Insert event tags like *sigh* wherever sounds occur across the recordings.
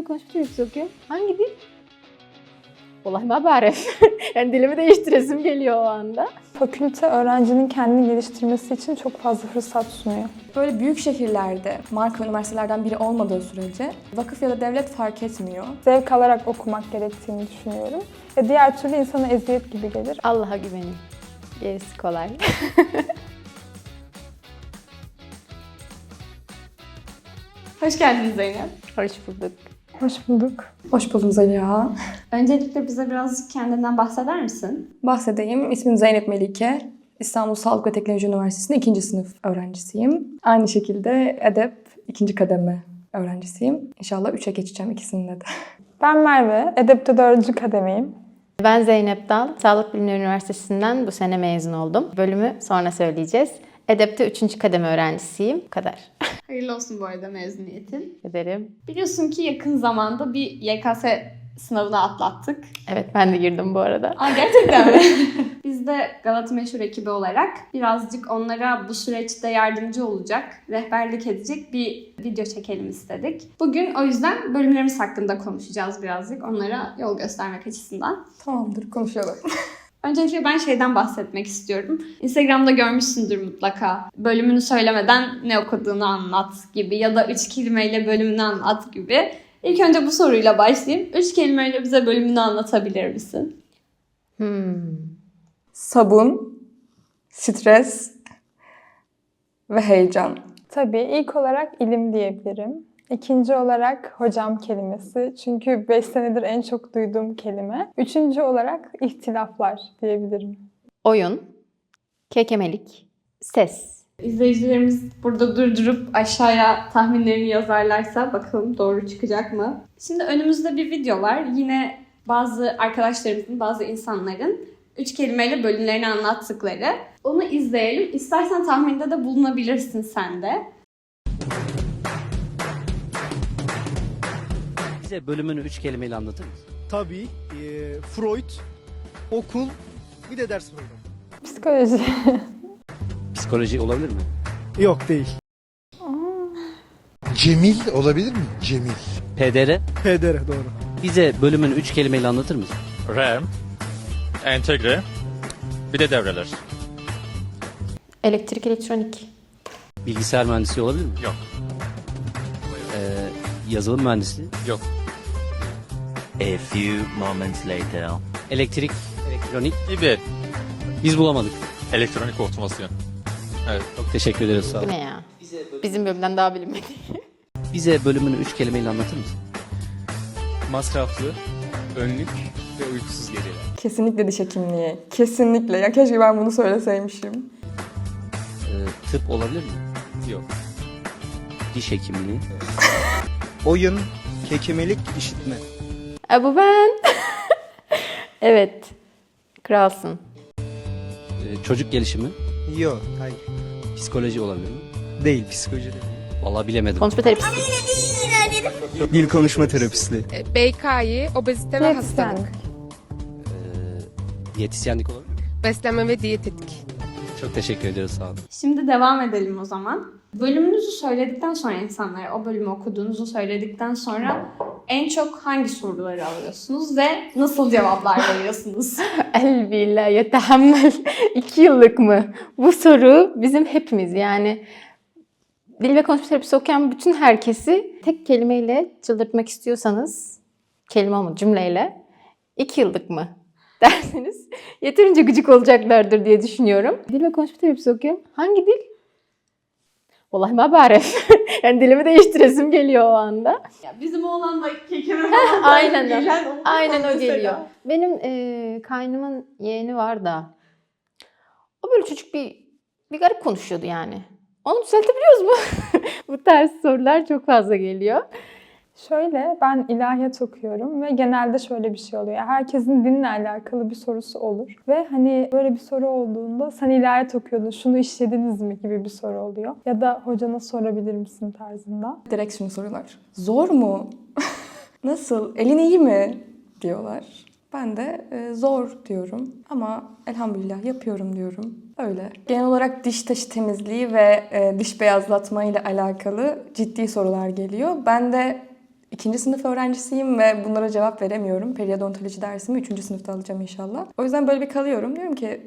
ve konuşma terapisi okuyorum. Hangi dil? Vallahi ma baref. *laughs* yani dilimi değiştiresim geliyor o anda. Fakülte öğrencinin kendini geliştirmesi için çok fazla fırsat sunuyor. Böyle büyük şehirlerde, marka üniversitelerden biri olmadığı sürece vakıf ya da devlet fark etmiyor. Zevk alarak okumak gerektiğini düşünüyorum. Ve diğer türlü insana eziyet gibi gelir. Allah'a güvenin. Gerisi kolay. *laughs* Hoş geldin Zeynep. Hoş bulduk. Hoş bulduk. Hoş bulduk Zeliha. Öncelikle bize birazcık kendinden bahseder misin? Bahsedeyim. İsmim Zeynep Melike. İstanbul Sağlık ve Teknoloji Üniversitesi'nde ikinci sınıf öğrencisiyim. Aynı şekilde edep ikinci kademe öğrencisiyim. İnşallah üçe geçeceğim ikisinde de. Ben Merve, Edep'te 4. kademeyim. Ben Zeynep Dal. Sağlık Bilimleri Üniversitesi'nden bu sene mezun oldum. Bölümü sonra söyleyeceğiz. Edep'te 3. kademe öğrencisiyim. Bu kadar. *laughs* Hayırlı olsun bu arada mezuniyetin. Ederim. Biliyorsun ki yakın zamanda bir YKS sınavına atlattık. Evet ben de girdim bu arada. Aa gerçekten mi? *laughs* Biz de Galata Meşhur ekibi olarak birazcık onlara bu süreçte yardımcı olacak, rehberlik edecek bir video çekelim istedik. Bugün o yüzden bölümlerimiz hakkında konuşacağız birazcık. Onlara yol göstermek açısından. Tamamdır konuşalım. *laughs* Öncelikle ben şeyden bahsetmek istiyorum. Instagram'da görmüşsündür mutlaka. Bölümünü söylemeden ne okuduğunu anlat gibi ya da üç kelimeyle bölümünü anlat gibi. İlk önce bu soruyla başlayayım. Üç kelimeyle bize bölümünü anlatabilir misin? Hmm. Sabun, stres ve heyecan. Tabii ilk olarak ilim diyebilirim. İkinci olarak hocam kelimesi. Çünkü 5 senedir en çok duyduğum kelime. Üçüncü olarak ihtilaflar diyebilirim. Oyun, kekemelik, ses. İzleyicilerimiz burada durdurup aşağıya tahminlerini yazarlarsa bakalım doğru çıkacak mı? Şimdi önümüzde bir video var. Yine bazı arkadaşlarımızın, bazı insanların üç kelimeyle bölümlerini anlattıkları. Onu izleyelim. İstersen tahminde de bulunabilirsin sen de. Bize bölümünü üç kelimeyle anlatır mısın? Tabii e, Freud, okul, bir de ders programı. Psikoloji. *laughs* Psikoloji olabilir mi? Yok değil. Cemil olabilir mi? Cemil. PDR. PDR doğru. Bize bölümünü üç kelimeyle anlatır mısın? RAM, entegre, bir de devreler. Elektrik, elektronik. Bilgisayar mühendisliği olabilir mi? Yok. Ee, yazılım mühendisliği. Yok. A few moments later. Elektrik, elektronik. İBE, Biz bulamadık. elektronik otomasyon. Evet. Çok teşekkür ederiz sağ olun. ne ya? Bizim bölümden daha bilinmedi. *laughs* Bize bölümünü üç kelimeyle anlatır mısın? masraflı, önlük ve uykusuz geceler. Kesinlikle diş hekimliği. Kesinlikle. Ya keşke ben bunu söyleseymişim. Ee, tıp olabilir mi? Yok. Diş hekimliği. *laughs* Oyun, kekemelik, işitme. E, bu ben. *laughs* evet. Kralsın. Ee, çocuk gelişimi. Yok, hayır. Psikoloji olabilir mi? Değil, psikoloji değil. Vallahi bilemedim. Konuşma terapisi. Dil konuşma terapistliği. BK'yı obezite ve hastalık. Diyetisyenlik. Ee, diyetisyenlik olabilir mi? Beslenme ve diyetetik. Çok teşekkür ederiz sağ olun. Şimdi devam edelim o zaman. Bölümünüzü söyledikten sonra insanlara, o bölümü okuduğunuzu söyledikten sonra en çok hangi soruları alıyorsunuz ve nasıl cevaplar *laughs* veriyorsunuz? El billah yetehammel. *laughs* İki yıllık mı? Bu soru bizim hepimiz yani dil ve konuşma terapisi okuyan bütün herkesi tek kelimeyle çıldırtmak istiyorsanız kelime ama cümleyle iki yıllık mı *laughs* derseniz yeterince gıcık olacaklardır diye düşünüyorum. Dil ve konuşma terapisi okuyorum. Hangi dil? Vallahi ma baref. *laughs* yani dilimi değiştiresim geliyor o anda. ya bizim oğlan da kekeme *laughs* falan Aynen gelen o- Aynen o mesela. geliyor. Benim e, kaynımın yeğeni var da o böyle çocuk bir bir garip konuşuyordu yani. Onu düzeltebiliyoruz mu? *laughs* Bu tarz sorular çok fazla geliyor. Şöyle ben ilahiyat okuyorum ve genelde şöyle bir şey oluyor. Herkesin dinle alakalı bir sorusu olur. Ve hani böyle bir soru olduğunda sen ilahiyat okuyordun şunu işlediniz mi gibi bir soru oluyor. Ya da hocana sorabilir misin tarzında. Direkt şunu soruyorlar. Zor mu? *laughs* Nasıl? Elin iyi mi? diyorlar. Ben de e, zor diyorum ama elhamdülillah yapıyorum diyorum. Öyle. Genel olarak diş taşı temizliği ve e, diş beyazlatma ile alakalı ciddi sorular geliyor. Ben de ikinci sınıf öğrencisiyim ve bunlara cevap veremiyorum. Periodontoloji dersimi üçüncü sınıfta alacağım inşallah. O yüzden böyle bir kalıyorum. Diyorum ki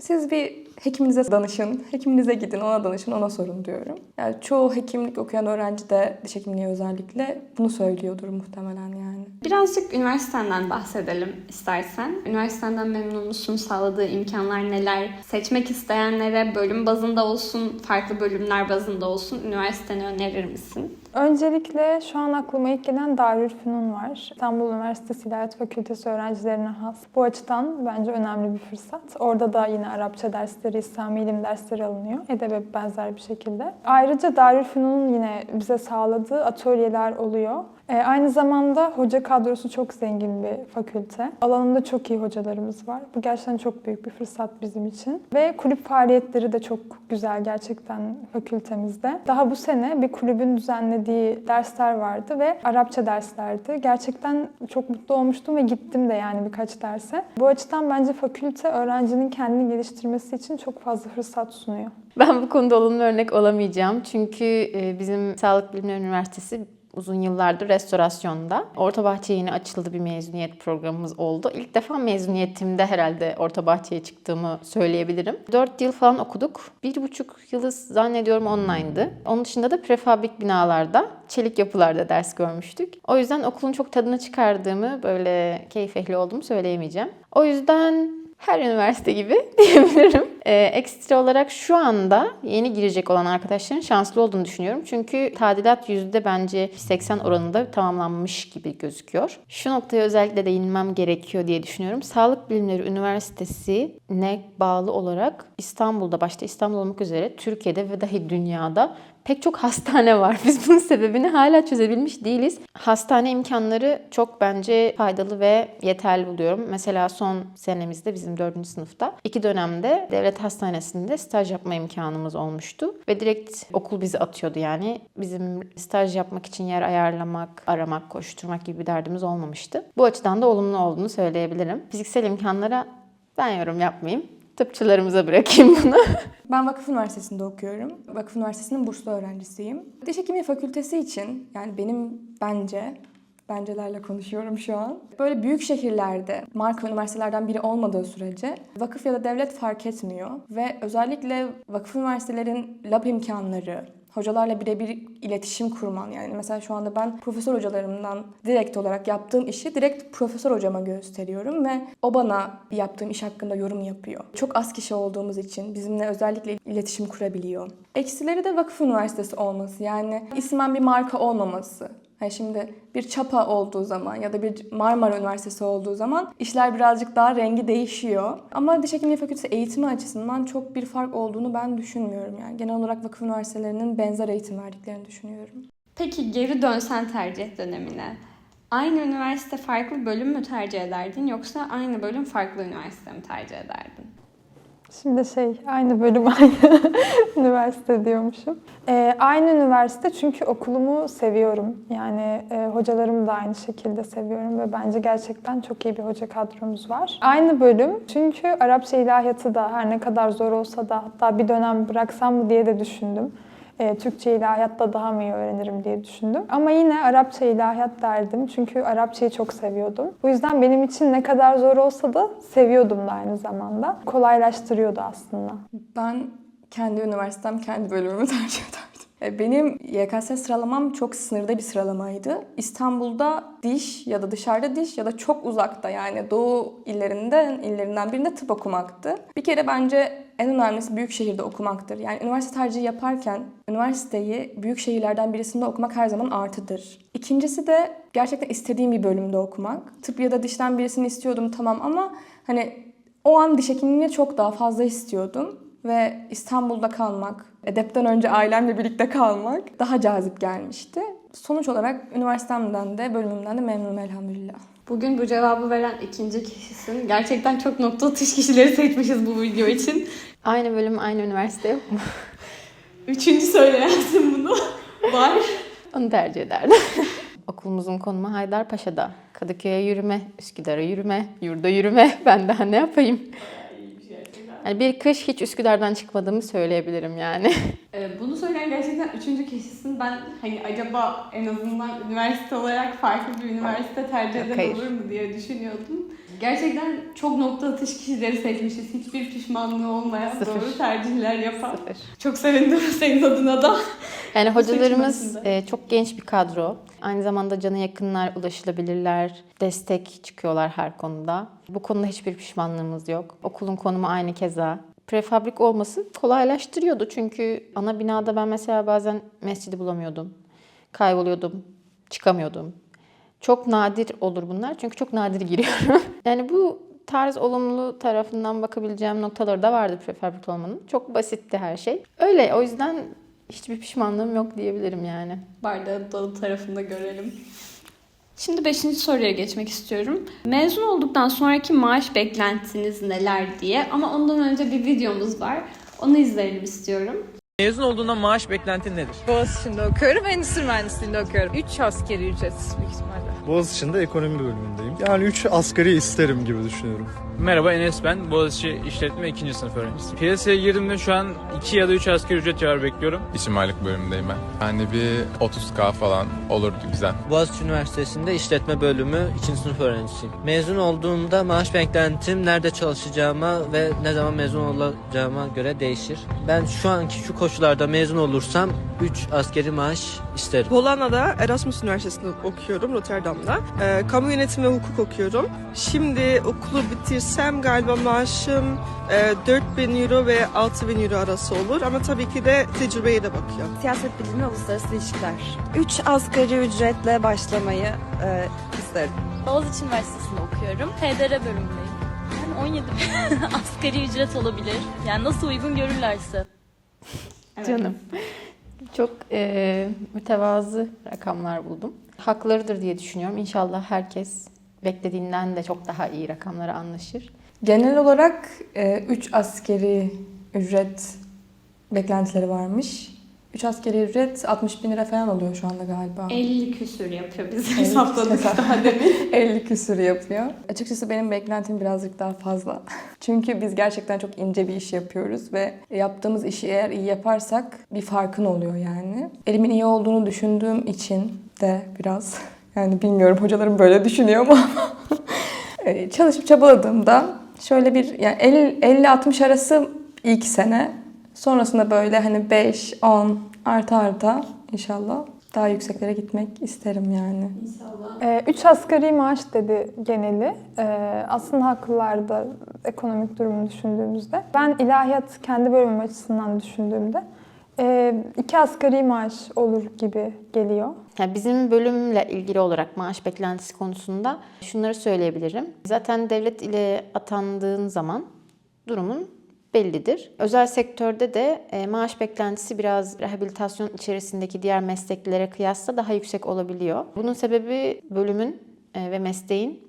siz bir hekiminize danışın, hekiminize gidin, ona danışın, ona sorun diyorum. Yani çoğu hekimlik okuyan öğrenci de diş hekimliği özellikle bunu söylüyordur muhtemelen yani. Birazcık üniversitenden bahsedelim istersen. Üniversiteden memnun musun? Sağladığı imkanlar neler? Seçmek isteyenlere bölüm bazında olsun, farklı bölümler bazında olsun üniversiteni önerir misin? Öncelikle şu an aklıma ilk gelen Darülfünun var. İstanbul Üniversitesi İlahiyat Fakültesi öğrencilerine has. Bu açıdan bence önemli bir fırsat. Orada da yine Arapça dersleri, İslami ilim dersleri alınıyor. Edebe benzer bir şekilde. Ayrıca Darülfünun'un yine bize sağladığı atölyeler oluyor. Ee, aynı zamanda hoca kadrosu çok zengin bir fakülte. Alanında çok iyi hocalarımız var. Bu gerçekten çok büyük bir fırsat bizim için. Ve kulüp faaliyetleri de çok güzel gerçekten fakültemizde. Daha bu sene bir kulübün düzenlediği dersler vardı ve Arapça derslerdi. Gerçekten çok mutlu olmuştum ve gittim de yani birkaç derse. Bu açıdan bence fakülte öğrencinin kendini geliştirmesi için çok fazla fırsat sunuyor. Ben bu konuda olumlu örnek olamayacağım. Çünkü e, bizim Sağlık Bilimleri Üniversitesi uzun yıllardır restorasyonda. Orta Bahçe'ye yeni açıldı bir mezuniyet programımız oldu. İlk defa mezuniyetimde herhalde Orta Bahçe'ye çıktığımı söyleyebilirim. 4 yıl falan okuduk. Bir buçuk yılı zannediyorum online'dı. Onun dışında da prefabrik binalarda, çelik yapılarda ders görmüştük. O yüzden okulun çok tadını çıkardığımı, böyle keyif ehli olduğumu söyleyemeyeceğim. O yüzden her üniversite gibi *laughs* diyebilirim. Ee, ekstra olarak şu anda yeni girecek olan arkadaşların şanslı olduğunu düşünüyorum. Çünkü tadilat yüzde bence 80 oranında tamamlanmış gibi gözüküyor. Şu noktaya özellikle değinmem gerekiyor diye düşünüyorum. Sağlık Bilimleri Üniversitesi ne bağlı olarak İstanbul'da başta İstanbul olmak üzere Türkiye'de ve dahi dünyada pek çok hastane var. *laughs* Biz bunun sebebini hala çözebilmiş değiliz. Hastane imkanları çok bence faydalı ve yeterli buluyorum. Mesela son senemizde bizim dördüncü sınıfta iki dönemde devlet hastanesinde staj yapma imkanımız olmuştu. Ve direkt okul bizi atıyordu yani. Bizim staj yapmak için yer ayarlamak, aramak, koşturmak gibi bir derdimiz olmamıştı. Bu açıdan da olumlu olduğunu söyleyebilirim. Fiziksel imkanlara ben yorum yapmayayım. Tıpçılarımıza bırakayım bunu. *laughs* Ben Vakıf Üniversitesi'nde okuyorum. Vakıf Üniversitesi'nin burslu öğrencisiyim. Diş hekimliği fakültesi için yani benim bence bencelerle konuşuyorum şu an. Böyle büyük şehirlerde marka üniversitelerden biri olmadığı sürece vakıf ya da devlet fark etmiyor ve özellikle vakıf üniversitelerin lab imkanları, hocalarla birebir iletişim kurman yani mesela şu anda ben profesör hocalarımdan direkt olarak yaptığım işi direkt profesör hocama gösteriyorum ve o bana yaptığım iş hakkında yorum yapıyor. Çok az kişi olduğumuz için bizimle özellikle iletişim kurabiliyor. Eksileri de vakıf üniversitesi olması yani ismen bir marka olmaması. Yani şimdi bir çapa olduğu zaman ya da bir Marmara Üniversitesi olduğu zaman işler birazcık daha rengi değişiyor. Ama diş hekimliği fakültesi eğitimi açısından çok bir fark olduğunu ben düşünmüyorum. Yani genel olarak vakıf üniversitelerinin benzer eğitim verdiklerini düşünüyorum. Peki geri dönsen tercih dönemine. Aynı üniversite farklı bölüm mü tercih ederdin yoksa aynı bölüm farklı üniversite mi tercih ederdin? Şimdi şey, aynı bölüm *laughs* aynı üniversite diyormuşum. Ee, aynı üniversite çünkü okulumu seviyorum. Yani e, hocalarımı da aynı şekilde seviyorum ve bence gerçekten çok iyi bir hoca kadromuz var. Aynı bölüm çünkü Arapça ilahiyatı da her ne kadar zor olsa da hatta bir dönem bıraksam mı diye de düşündüm. E, Türkçe ilahiyatta daha mı iyi öğrenirim diye düşündüm. Ama yine Arapça ilahiyat derdim çünkü Arapçayı çok seviyordum. Bu yüzden benim için ne kadar zor olsa da seviyordum da aynı zamanda. Kolaylaştırıyordu aslında. Ben kendi üniversitem, kendi bölümümü tercih ederdim. E, Benim YKS sıralamam çok sınırda bir sıralamaydı. İstanbul'da diş ya da dışarıda diş ya da çok uzakta yani doğu illerinden illerinden birinde tıp okumaktı. Bir kere bence en önemlisi büyük şehirde okumaktır. Yani üniversite tercihi yaparken üniversiteyi büyük şehirlerden birisinde okumak her zaman artıdır. İkincisi de gerçekten istediğim bir bölümde okumak. Tıp ya da dişten birisini istiyordum tamam ama hani o an diş hekimliğini çok daha fazla istiyordum ve İstanbul'da kalmak, edepten önce ailemle birlikte kalmak daha cazip gelmişti. Sonuç olarak üniversitemden de bölümümden de memnunum elhamdülillah. Bugün bu cevabı veren ikinci kişisin. Gerçekten çok nokta atış kişileri seçmişiz bu video için. Aynı bölüm, aynı üniversite yok *laughs* mu? Üçüncü söyleyensin bunu. Var. Onu tercih ederdim. *laughs* Okulumuzun konumu Haydarpaşa'da. Kadıköy'e yürüme, Üsküdar'a yürüme, yurda yürüme. Ben daha ne yapayım? Yani bir kış hiç Üsküdar'dan çıkmadığımı söyleyebilirim yani. *laughs* Ee, bunu söyleyen gerçekten üçüncü kişisin. Ben hani acaba en azından üniversite olarak farklı bir üniversite tercih eden olur mu diye düşünüyordum. Gerçekten çok nokta atış kişileri seçmişiz. Hiçbir pişmanlığı olmayan Sıfır. doğru tercihler yapan. Sıfır. Çok sevindim *laughs* senin adına da. Yani hocalarımız e, çok genç bir kadro. Aynı zamanda cana yakınlar, ulaşılabilirler, destek çıkıyorlar her konuda. Bu konuda hiçbir pişmanlığımız yok. Okulun konumu aynı keza. Prefabrik olması kolaylaştırıyordu çünkü ana binada ben mesela bazen mescidi bulamıyordum. Kayboluyordum, çıkamıyordum. Çok nadir olur bunlar çünkü çok nadir giriyorum. *laughs* yani bu tarz olumlu tarafından bakabileceğim noktaları da vardı prefabrik olmanın. Çok basitti her şey. Öyle o yüzden hiçbir pişmanlığım yok diyebilirim yani. Bardağın dolu tarafında görelim. Şimdi beşinci soruya geçmek istiyorum. Mezun olduktan sonraki maaş beklentiniz neler diye ama ondan önce bir videomuz var. Onu izleyelim istiyorum. Mezun olduğunda maaş beklentin nedir? Boğaziçi'nde okuyorum. Endüstri mühendisliğinde okuyorum. 3 askeri ücret büyük ihtimalle. Boğaziçi'nde ekonomi bölümündeyim. Yani 3 asgari isterim gibi düşünüyorum. Merhaba Enes ben. Boğaziçi İşletme 2. sınıf öğrencisiyim. Piyasaya girdiğimde şu an 2 ya da 3 asgari ücret civarı bekliyorum. İşim aylık bölümündeyim ben. Yani bir 30k falan olurdu güzel. Boğaziçi Üniversitesi'nde işletme bölümü 2. sınıf öğrencisiyim. Mezun olduğumda maaş beklentim nerede çalışacağıma ve ne zaman mezun olacağıma göre değişir. Ben şu anki şu koşullarda mezun olursam 3 askeri maaş isterim. Polonya'da Erasmus Üniversitesi'nde okuyorum Rotterdam'da. Ee, kamu yönetimi ve hukuk okuyorum. Şimdi okulu bitirsem galiba maaşım e, 4000 euro ve 6000 euro arası olur. Ama tabii ki de tecrübeye de bakıyor. Siyaset bilimi ve uluslararası ilişkiler. 3 asgari ücretle başlamayı e, isterim. Boğaziçi Üniversitesi'nde okuyorum. HDR bölümündeyim. Yani 17 bin *laughs* asgari ücret olabilir. Yani nasıl uygun görürlerse. Canım. Çok e, mütevazı rakamlar buldum. Haklarıdır diye düşünüyorum. İnşallah herkes beklediğinden de çok daha iyi rakamlara anlaşır. Genel olarak 3 askeri ücret beklentileri varmış. 3 askeri ücret 60 bin lira falan oluyor şu anda galiba. 50 küsür yapıyor biz 50 hesapladık *laughs* daha demin. 50 küsür yapıyor. Açıkçası benim beklentim birazcık daha fazla. *laughs* Çünkü biz gerçekten çok ince bir iş yapıyoruz ve yaptığımız işi eğer iyi yaparsak bir farkın oluyor yani. Elimin iyi olduğunu düşündüğüm için de biraz *laughs* yani bilmiyorum hocalarım böyle düşünüyor mu ama e, çalışıp çabaladığımda şöyle bir yani 50-60 arası ilk sene sonrasında böyle hani 5 10 arta arta inşallah daha yükseklere gitmek isterim yani. Ee, üç asgari maaş dedi geneli. Ee, aslında haklılar da ekonomik durumu düşündüğümüzde. Ben ilahiyat kendi bölümüm açısından düşündüğümde e, iki asgari maaş olur gibi geliyor. Yani bizim bölümle ilgili olarak maaş beklentisi konusunda şunları söyleyebilirim. Zaten devlet ile atandığın zaman durumun bellidir. Özel sektörde de e, maaş beklentisi biraz rehabilitasyon içerisindeki diğer mesleklere kıyasla daha yüksek olabiliyor. Bunun sebebi bölümün e, ve mesleğin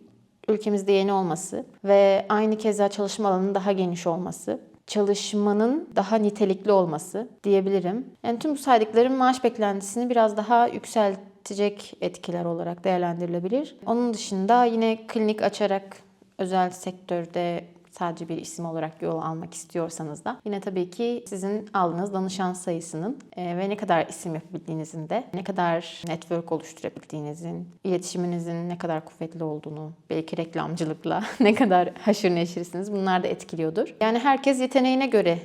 ülkemizde yeni olması ve aynı keza çalışma alanının daha geniş olması çalışmanın daha nitelikli olması diyebilirim. Yani tüm bu saydıklarım maaş beklentisini biraz daha yükseltecek etkiler olarak değerlendirilebilir. Onun dışında yine klinik açarak özel sektörde sadece bir isim olarak yol almak istiyorsanız da yine tabii ki sizin aldığınız danışan sayısının e, ve ne kadar isim yapabildiğinizin de ne kadar network oluşturabildiğinizin, iletişiminizin ne kadar kuvvetli olduğunu, belki reklamcılıkla *laughs* ne kadar haşır neşirsiniz bunlar da etkiliyordur. Yani herkes yeteneğine göre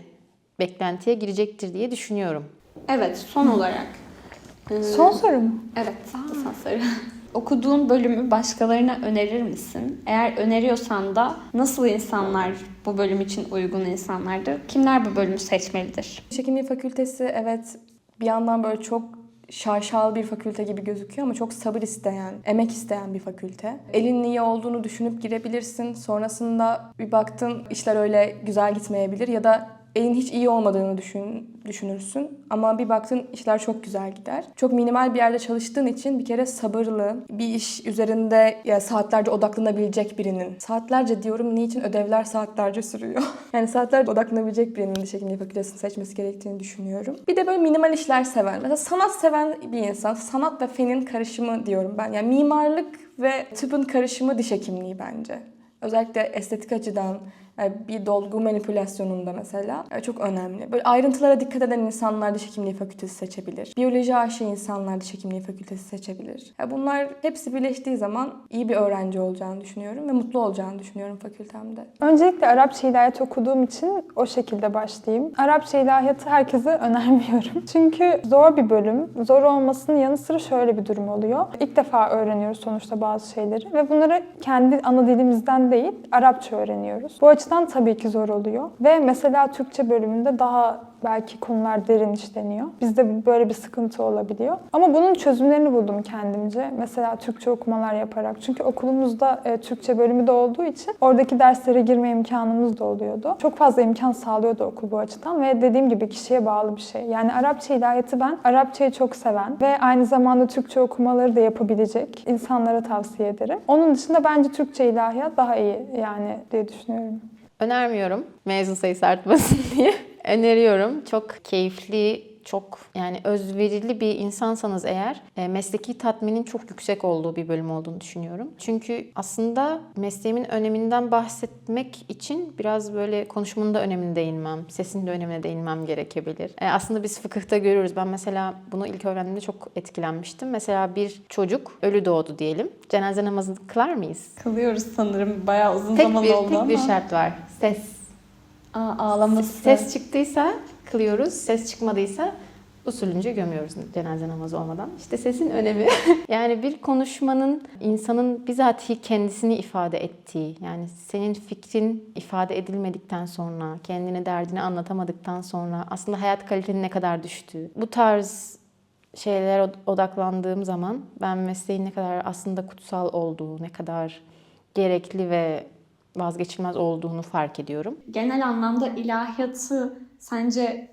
beklentiye girecektir diye düşünüyorum. Evet son olarak. Son soru mu? Evet son soru. *laughs* Okuduğun bölümü başkalarına önerir misin? Eğer öneriyorsan da nasıl insanlar bu bölüm için uygun insanlardır? Kimler bu bölümü seçmelidir? Hekimliği Fakültesi evet bir yandan böyle çok şaşalı bir fakülte gibi gözüküyor ama çok sabır isteyen, emek isteyen bir fakülte. Elin iyi olduğunu düşünüp girebilirsin. Sonrasında bir baktın işler öyle güzel gitmeyebilir ya da elin hiç iyi olmadığını düşün, düşünürsün. Ama bir baktın işler çok güzel gider. Çok minimal bir yerde çalıştığın için bir kere sabırlı, bir iş üzerinde ya saatlerce odaklanabilecek birinin. Saatlerce diyorum niçin ödevler saatlerce sürüyor. *laughs* yani saatlerce odaklanabilecek birinin diş hekimliği fakültesini seçmesi gerektiğini düşünüyorum. Bir de böyle minimal işler seven. Mesela sanat seven bir insan. Sanat ve fenin karışımı diyorum ben. Yani mimarlık ve tıbbın karışımı diş hekimliği bence. Özellikle estetik açıdan bir dolgu manipülasyonunda mesela e, çok önemli. Böyle ayrıntılara dikkat eden insanlar diş hekimliği fakültesi seçebilir. Biyoloji aşığı insanlar diş hekimliği fakültesi seçebilir. Ya bunlar hepsi birleştiği zaman iyi bir öğrenci olacağını düşünüyorum ve mutlu olacağını düşünüyorum fakültemde. Öncelikle Arapça ilahiyat okuduğum için o şekilde başlayayım. Arapça ilahiyatı herkese *laughs* önermiyorum. Çünkü zor bir bölüm. Zor olmasının yanı sıra şöyle bir durum oluyor. İlk defa öğreniyoruz sonuçta bazı şeyleri ve bunları kendi ana dilimizden değil Arapça öğreniyoruz. Bu açıdan tabii ki zor oluyor. Ve mesela Türkçe bölümünde daha belki konular derin işleniyor. Bizde böyle bir sıkıntı olabiliyor. Ama bunun çözümlerini buldum kendimce. Mesela Türkçe okumalar yaparak. Çünkü okulumuzda e, Türkçe bölümü de olduğu için oradaki derslere girme imkanımız da oluyordu. Çok fazla imkan sağlıyordu okul bu açıdan ve dediğim gibi kişiye bağlı bir şey. Yani Arapça ilahiyatı ben Arapçayı çok seven ve aynı zamanda Türkçe okumaları da yapabilecek insanlara tavsiye ederim. Onun dışında bence Türkçe ilahiyat daha iyi yani diye düşünüyorum. Önermiyorum mezun sayısı artmasın *laughs* diye. Öneriyorum. Çok keyifli, çok yani özverili bir insansanız eğer e, mesleki tatminin çok yüksek olduğu bir bölüm olduğunu düşünüyorum. Çünkü aslında mesleğimin öneminden bahsetmek için biraz böyle konuşmanın da önemine değinmem, sesin de önemine değinmem gerekebilir. E, aslında biz fıkıhta görüyoruz. Ben mesela bunu ilk öğrendiğimde çok etkilenmiştim. Mesela bir çocuk ölü doğdu diyelim. Cenaze namazını kılar mıyız? Kılıyoruz sanırım. Bayağı uzun Tek zaman bir, oldu tek ama. bir şart var. Ses. Aa, ağlaması. Ses çıktıysa kılıyoruz, ses çıkmadıysa usulünce gömüyoruz cenaze namazı olmadan. İşte sesin önemi. *laughs* yani bir konuşmanın insanın bizatihi kendisini ifade ettiği, yani senin fikrin ifade edilmedikten sonra, kendine derdini anlatamadıktan sonra aslında hayat kalitenin ne kadar düştüğü. Bu tarz şeylere odaklandığım zaman ben mesleğin ne kadar aslında kutsal olduğu, ne kadar gerekli ve vazgeçilmez olduğunu fark ediyorum. Genel anlamda ilahiyatı sence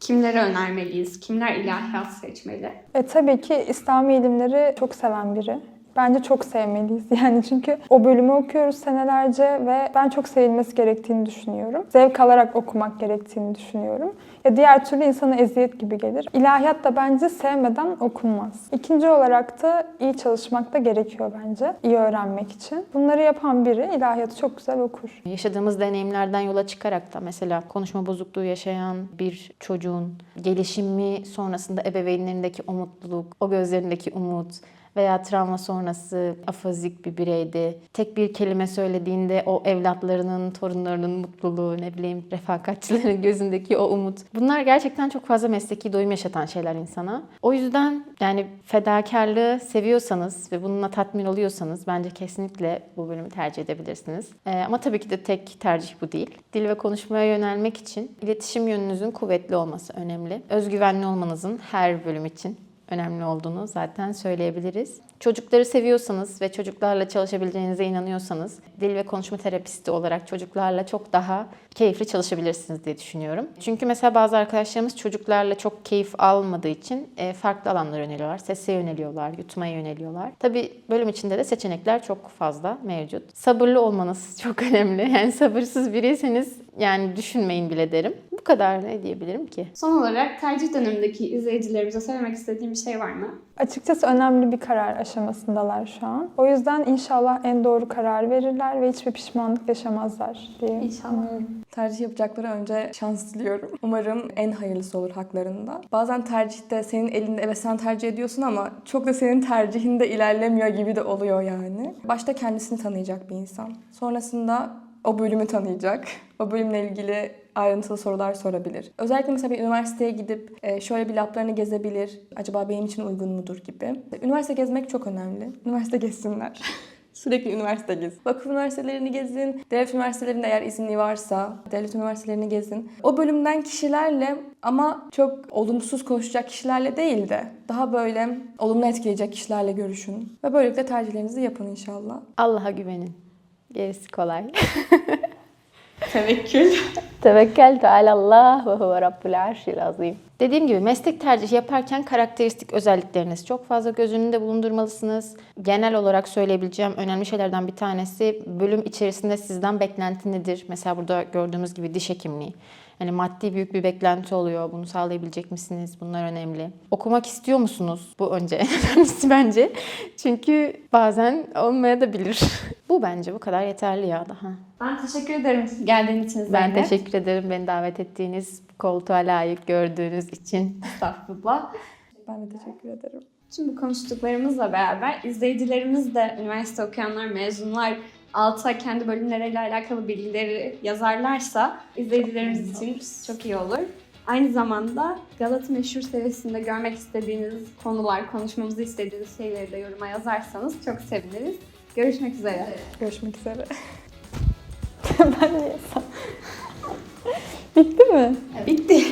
kimlere önermeliyiz? Kimler ilahiyat seçmeli? E, tabii ki İslami ilimleri çok seven biri. Bence çok sevmeliyiz *laughs* yani çünkü o bölümü okuyoruz senelerce ve ben çok sevilmesi gerektiğini düşünüyorum. Zevk alarak okumak gerektiğini düşünüyorum. Ya diğer türlü insana eziyet gibi gelir. İlahiyat da bence sevmeden okunmaz. İkinci olarak da iyi çalışmak da gerekiyor bence iyi öğrenmek için. Bunları yapan biri ilahiyatı çok güzel okur. Yaşadığımız deneyimlerden yola çıkarak da mesela konuşma bozukluğu yaşayan bir çocuğun gelişimi sonrasında ebeveynlerindeki o mutluluk, o gözlerindeki umut, veya travma sonrası afazik bir bireydi. Tek bir kelime söylediğinde o evlatlarının, torunlarının mutluluğu, ne bileyim refakatçilerin *laughs* gözündeki o umut. Bunlar gerçekten çok fazla mesleki doyum yaşatan şeyler insana. O yüzden yani fedakarlığı seviyorsanız ve bununla tatmin oluyorsanız bence kesinlikle bu bölümü tercih edebilirsiniz. Ee, ama tabii ki de tek tercih bu değil. Dil ve konuşmaya yönelmek için iletişim yönünüzün kuvvetli olması önemli. Özgüvenli olmanızın her bölüm için önemli olduğunu zaten söyleyebiliriz. Çocukları seviyorsanız ve çocuklarla çalışabileceğinize inanıyorsanız dil ve konuşma terapisti olarak çocuklarla çok daha keyifli çalışabilirsiniz diye düşünüyorum. Çünkü mesela bazı arkadaşlarımız çocuklarla çok keyif almadığı için e, farklı alanlara yöneliyorlar. Sese yöneliyorlar, yutmaya yöneliyorlar. Tabii bölüm içinde de seçenekler çok fazla mevcut. Sabırlı olmanız *laughs* çok önemli. Yani sabırsız biriyseniz yani düşünmeyin bile derim. Bu kadar ne diyebilirim ki? Son olarak tercih dönemindeki izleyicilerimize söylemek istediğim bir şey var mı? Açıkçası önemli bir karar aşamasındalar şu an. O yüzden inşallah en doğru kararı verirler ve hiçbir pişmanlık yaşamazlar diye İnşallah. Tercih yapacakları önce şans diliyorum. Umarım en hayırlısı olur haklarında. Bazen tercihte senin elinde evet sen tercih ediyorsun ama çok da senin tercihinde ilerlemiyor gibi de oluyor yani. Başta kendisini tanıyacak bir insan. Sonrasında o bölümü tanıyacak. O bölümle ilgili ayrıntılı sorular sorabilir. Özellikle mesela bir üniversiteye gidip e, şöyle bir lablarını gezebilir. Acaba benim için uygun mudur gibi. Üniversite gezmek çok önemli. Üniversite gezsinler. *laughs* Sürekli üniversite gez. Vakıf üniversitelerini gezin. Devlet üniversitelerinde eğer izinli varsa devlet üniversitelerini gezin. O bölümden kişilerle ama çok olumsuz konuşacak kişilerle değil de daha böyle olumlu etkileyecek kişilerle görüşün. Ve böylelikle tercihlerinizi yapın inşallah. Allah'a güvenin. Gerisi kolay. *laughs* Tevekkül. Tevekkeltu alallah ve huve rabbul arşil azim. Dediğim gibi meslek tercihi yaparken karakteristik özellikleriniz çok fazla göz önünde bulundurmalısınız. Genel olarak söyleyebileceğim önemli şeylerden bir tanesi bölüm içerisinde sizden beklenti nedir? Mesela burada gördüğümüz gibi diş hekimliği. Yani maddi büyük bir beklenti oluyor. Bunu sağlayabilecek misiniz? Bunlar önemli. Okumak istiyor musunuz? Bu önce *laughs* önemlisi bence. Çünkü bazen olmaya da bilir. *laughs* Bu bence bu kadar yeterli ya daha. Ben teşekkür ederim geldiğin için Ben Zeynep. teşekkür ederim beni davet ettiğiniz, koltuğa layık gördüğünüz için. *laughs* Estağfurullah. Ben de teşekkür ederim. Tüm bu konuştuklarımızla beraber izleyicilerimiz de üniversite okuyanlar, mezunlar alta kendi bölümleriyle alakalı bilgileri yazarlarsa izleyicilerimiz için çok iyi olur. Aynı zamanda Galata Meşhur serisinde görmek istediğiniz konular, konuşmamızı istediğiniz şeyleri de yoruma yazarsanız çok seviniriz. Görüşmek üzere. Görüşmek üzere. *laughs* ben niye Bitti mi? Bitti.